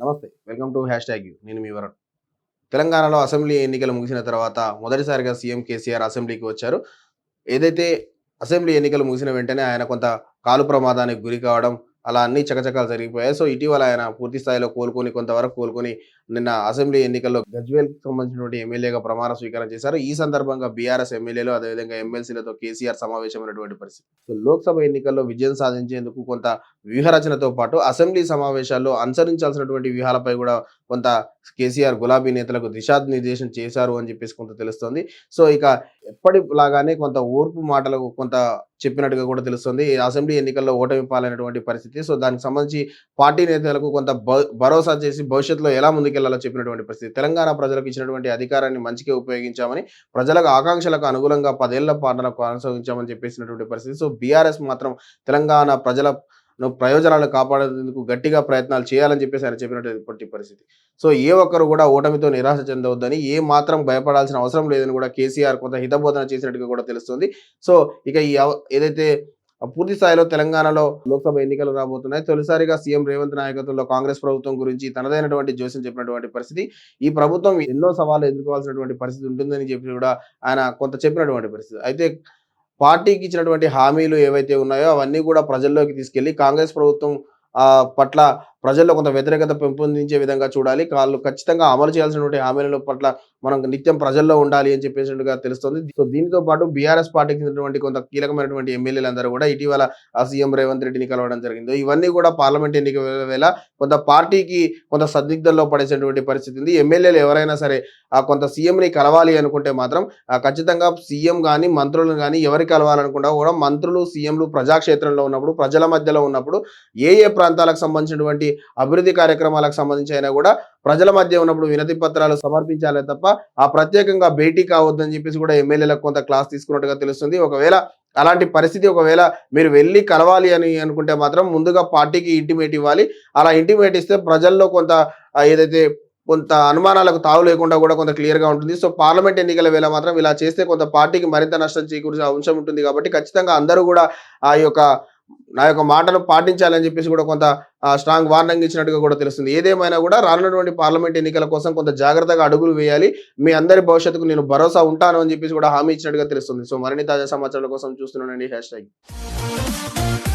నమస్తే welcome to hashtag you. నేను మీ వరుణ్. తెలంగాణలో అసెంబ్లీ ఎన్నికలు ముగిసిన తర్వాత మొదటిసారిగా సీఎం కేసీఆర్ అసెంబ్లీకి వచ్చారు. ఏదైతే అసెంబ్లీ ఎన్నికలు ముగిసిన వెంటనే ఆయన కొంత కాలు ప్రమాదానికి గురి కావడం అలా అన్ని చకచకాలు జరిగిపోయాయి. సో ఇటీవల ఆయన పూర్తి స్థాయిలో కోలుకొని కొంతవరకు కోలుకొని నిన్న అసెంబ్లీ ఎన్నికల్లో గజ్వేల్కి సంబంధించినటువంటి ఎమ్మెల్యేగా ప్రమాణ స్వీకారం చేశారు. ఈ సందర్భంగా బీఆర్ఎస్ ఎమ్మెల్యేలు అదేవిధంగా ఎమ్మెల్సీలతో కేసీఆర్ సమావేశమైనటువంటి పరిస్థితి. సో లోక్సభ ఎన్నికల్లో విజయం సాధించేందుకు కొంత వ్యూహరచనతో పాటు అసెంబ్లీ సమావేశాల్లో అనుసరించాల్సినటువంటి వ్యూహాలపై కూడా కొంత కేసీఆర్ గులాబీ నేతలకు దిశానిర్దేశం చేశారు అని చెప్పేసి కొంత తెలుస్తోంది. సో ఇక ఎప్పటిలాగానే కొంత ఓర్పు మాటలకు కొంత చెప్పినట్టుగా కూడా తెలుస్తుంది. ఈ అసెంబ్లీ ఎన్నికల్లో ఓటమి పాలైనటువంటి పరిస్థితి. సో దానికి సంబంధించి పార్టీ నేతలకు కొంత భ- భరోసా చేసి భవిష్యత్తులో ఎలా ముందుకెళ్ళాలో చెప్పినటువంటి పరిస్థితి. తెలంగాణ ప్రజలకు ఇచ్చినటువంటి అధికారాన్ని మంచిగా ఉపయోగించామని ప్రజలకు ఆకాంక్షలకు అనుగుణంగా పదేళ్ళ పాలన కొనసాగించామని చెప్పేసినటువంటి పరిస్థితి. సో బీఆర్ఎస్ మాత్రం తెలంగాణ ప్రజల ప్రయోజనాలు కాపాడేందుకు గట్టిగా ప్రయత్నాలు చేయాలని చెప్పేసి ఆయన చెప్పినటువంటి పరిస్థితి. సో ఏ ఒక్కరు కూడా ఓటమితో నిరాశ చెందవద్దని ఏ మాత్రం భయపడాల్సిన అవసరం లేదని కూడా కేసీఆర్ కొంత హితబోధన చేసినట్టుగా కూడా తెలుస్తుంది. సో ఇక ఈ ఏదైతే పూర్తి స్థాయిలో తెలంగాణలో లోక్సభ ఎన్నికలు రాబోతున్నాయి తొలిసారిగా సీఎం రేవంత్ నాయకత్వంలో కాంగ్రెస్ ప్రభుత్వం గురించి తనదైనటువంటి జోస్యం చెప్పినటువంటి పరిస్థితి. ఈ ప్రభుత్వం ఎన్నో సవాళ్ళు ఎదుర్కోవాల్సినటువంటి పరిస్థితి ఉంటుందని చెప్పి కూడా ఆయన కొంత చెప్పినటువంటి పరిస్థితి. అయితే పార్టీకి ఇచ్చినటువంటి హామీలు ఏవైతే ఉన్నాయో అవన్నీ కూడా ప్రజల్లోకి తీసుకెళ్ళి కాంగ్రెస్ ప్రభుత్వం ఆ, పట్ల ప్రజల్లో కొంత వ్యతిరేకత పెంపొందించే విధంగా చూడాలి. వాళ్ళు ఖచ్చితంగా అమలు చేయాల్సినటువంటి హామీల పట్ల మనం నిత్యం ప్రజల్లో ఉండాలి అని చెప్పేసినట్టుగా తెలుస్తుంది. సో దీనితో పాటు బీఆర్ఎస్ పార్టీకి చెందినటువంటి కొంత కీలకమైనటువంటి ఎమ్మెల్యేలందరూ కూడా ఇటీవల సీఎం రేవంత్ రెడ్డిని కలవడం జరిగింది. ఇవన్నీ కూడా పార్లమెంట్ ఎన్నిక వేళ కొంత పార్టీకి కొంత సందిగ్ధంలో పడేసినటువంటి పరిస్థితి ఉంది. ఎమ్మెల్యేలు ఎవరైనా సరే ఆ కొంత సీఎంని కలవాలి అనుకుంటే మాత్రం ఆ ఖచ్చితంగా సీఎం కానీ మంత్రులను కానీ ఎవరు కలవాలనుకున్నా కూడా మంత్రులు సీఎంలు ప్రజాక్షేత్రంలో ఉన్నప్పుడు ప్రజల మధ్యలో ఉన్నప్పుడు ఏ ఏ ప్రాంతాలకు సంబంధించినటువంటి అభివృద్ధి కార్యక్రమాలకు సంబంధించి అయినా కూడా ప్రజల మధ్య ఉన్నప్పుడు వినతి పత్రాలు సమర్పించాలే తప్ప ఆ ప్రత్యేకంగా భేటీ కావద్దని చెప్పేసి కూడా ఎమ్మెల్యేలకు కొంత క్లాస్ తీసుకున్నట్టుగా తెలుస్తుంది. ఒకవేళ అలాంటి పరిస్థితి ఒకవేళ మీరు వెళ్ళి కలవాలి అని అనుకుంటే మాత్రం ముందుగా పార్టీకి ఇంటిమేట్ ఇవ్వాలి. అలా ఇంటిమేట్ ఇస్తే ప్రజల్లో కొంత ఏదైతే కొంత అనుమానాలకు తావు లేకుండా కూడా కొంత క్లియర్గా ఉంటుంది. సో పార్లమెంట్ ఎన్నికల వేళ మాత్రం ఇలా చేస్తే కొంత పార్టీకి మరింత నష్టం చేకూర్చే అంశం ఉంటుంది కాబట్టి ఖచ్చితంగా అందరూ కూడా ఆ యొక్క నా యొక్క మాటను పాటించాలని చెప్పేసి కూడా కొంత స్ట్రాంగ్ వార్నింగ్ ఇచ్చినట్టుగా కూడా తెలుస్తుంది. ఏదేమైనా కూడా రానున్నటువంటి పార్లమెంట్ ఎన్నికల కోసం కొంత జాగ్రత్తగా అడుగులు వేయాలి. మీ అందరి భవిష్యత్తుకు నేను భరోసా ఉంటాను అని చెప్పేసి కూడా హామీ ఇచ్చినట్టుగా తెలుస్తుంది. సో మరిన్ని తాజా సమాచారాల కోసం చూస్తున్నానండి హ్యాష్ ట్యాగ్